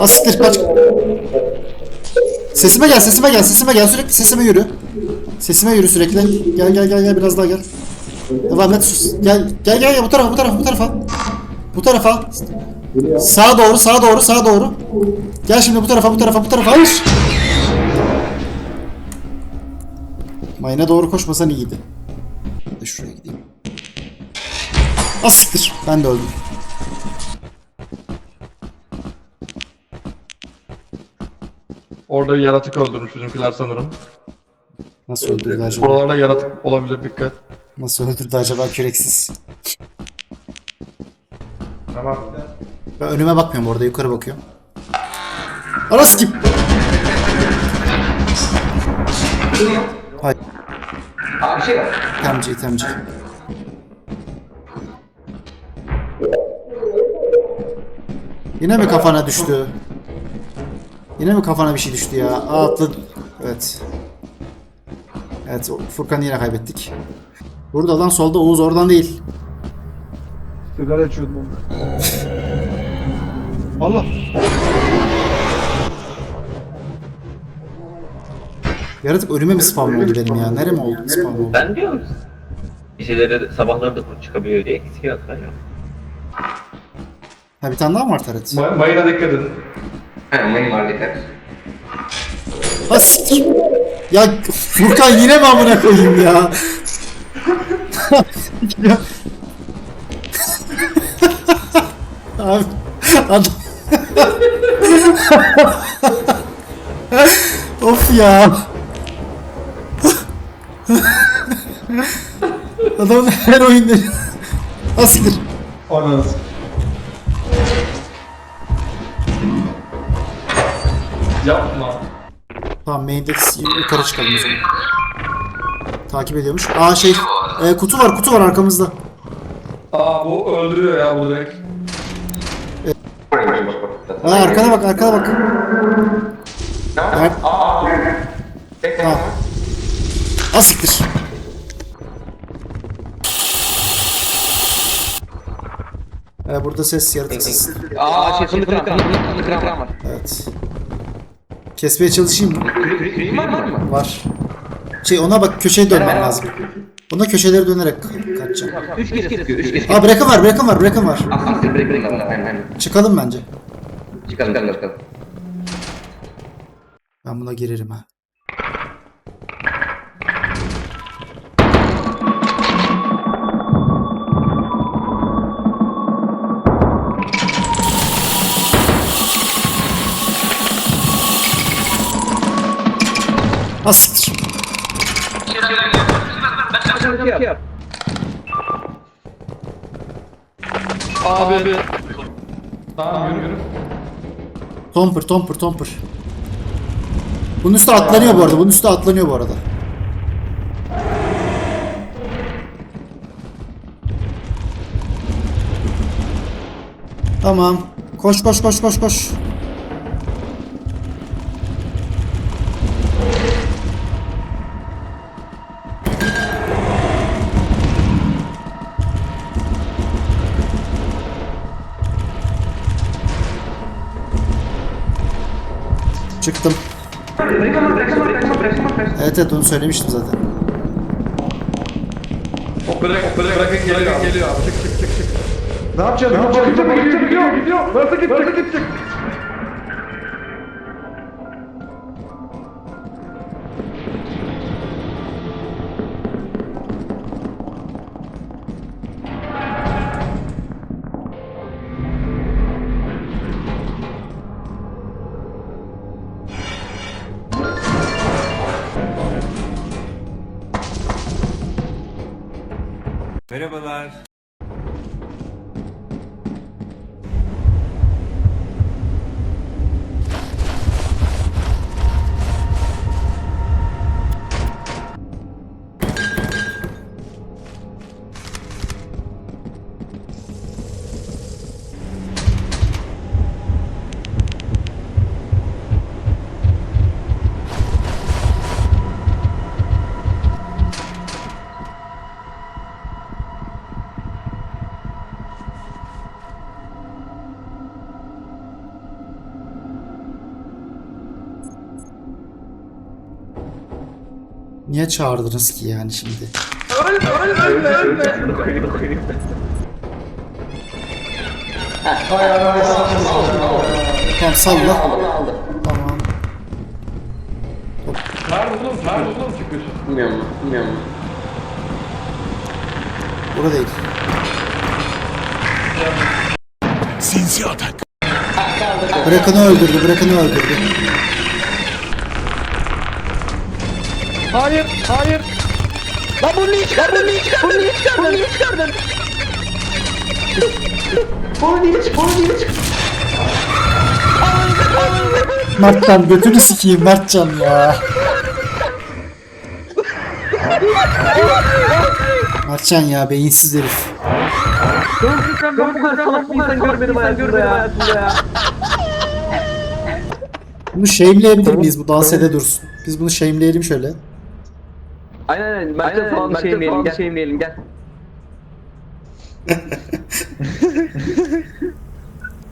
Asiktir kaç. Sesime gel, sesime gel, sesime gel. Sürekli sesime yürü. Sesime yürü sürekli. Gel gel gel gel biraz daha gel. Devam et. sus. Gel gel gel bu tarafa bu tarafa bu tarafa. Bu tarafa. Sağa doğru, sağa doğru, sağa doğru. Gel şimdi bu tarafa, bu tarafa, bu tarafa. Hayır. Mayına doğru koşmasan iyiydi. De şuraya gideyim. Asiktir. Ben de öldüm. Orada bir yaratık öldürmüş bizimkiler sanırım. Nasıl öldürdü acaba? Buralarda yaratık olabilir dikkat. Nasıl öldürdü acaba küreksiz? Tamam. Ben önüme bakmıyorum orada yukarı bakıyorum. Aras kim? Hayır. Abi şey var. Temci temci. Yine mi kafana düştü? Yine mi kafana bir şey düştü ya? Aa atladı. Evet. Evet Furkan'ı yine kaybettik. Burada lan solda Oğuz oradan değil. Sigara içiyordum onu. Allah. Yaratık önüme mi spawn oldu benim ya? Nereye oldu spawn oldu? Ben diyorum. Geceleri sabahları da kurt çıkabiliyor diye eksik yatlar ya. Ha bir tane daha mı var taret? May- mayına dikkat edin. Var yeter. Ha siktir. Ya Furkan yine mi amına koyayım ya? ya. Abi adam... of ya. Adamın her oyunda... Asiktir. Ananız. Yapma. Tamam main'de yukarı çıkalım o zaman. Takip ediyormuş. Aa şey e, kutu var kutu var arkamızda. Aa bu öldürüyor ya bu direkt. Aa arkana bak arkana bak. Evet. Tamam. Asiktir. Ee, burada ses yaratıksız. Aa şey fındık kıran fındık kıran var. Evet. Kesmeye çalışayım mı? Var mı? Var. Şey ona bak köşeye dönmen lazım. Ona köşeleri dönerek ka- kaçacağım. Üç kere sıkıyor, üç kere. Aa bırakın var bırakın var bırakın var. Aynen aynen. Çıkalım bence. Çıkalım çıkalım çıkalım. Ben buna girerim ha. Asiktir. Abi. Tamam yürü yürü. Tompur tompur tompur. Bunun üstü atlanıyor bu arada. Bunun üstü atlanıyor bu arada. Tamam. Koş koş koş koş koş. Çıktım. Evet evet onu söylemiştim zaten. O bırak bırak bırakın geliyor geliyor abi. Çık çık çık çık. Ne yapacağız? Ne yapacağız? Gidiyor, gidiyor, gidiyor, gidiyor. Nasıl gidecek? Nasıl gidecek? Merhabalar. Niye çağırdınız ki yani şimdi? Tamam salla. Tamam. Nerede oğlum? Nerede oğlum çıkış? Bilmiyorum, bilmiyorum. Burada değil. Bırakını öldürdü, bırakını öldürdü. Hayır, hayır. Lan bunu niye çıkardın? Bunu niye çıkardın? Bunu niye çıkardın? Bunu niye çıkardın? Bunu niye çık? Bunu niye çık? Mertcan götünü sikeyim Mertcan ya. Mertcan ya beyinsiz herif. Ben bu kadar salak bir insan görmedim hayatımda ya. ya. Bunu shame'leyebilir miyiz? Bu dans ede dursun. Biz bunu shame'leyelim şöyle. Aynen aynen. Mert'e falan bir şeyimleyelim. Gel. Şeyimleyelim gel.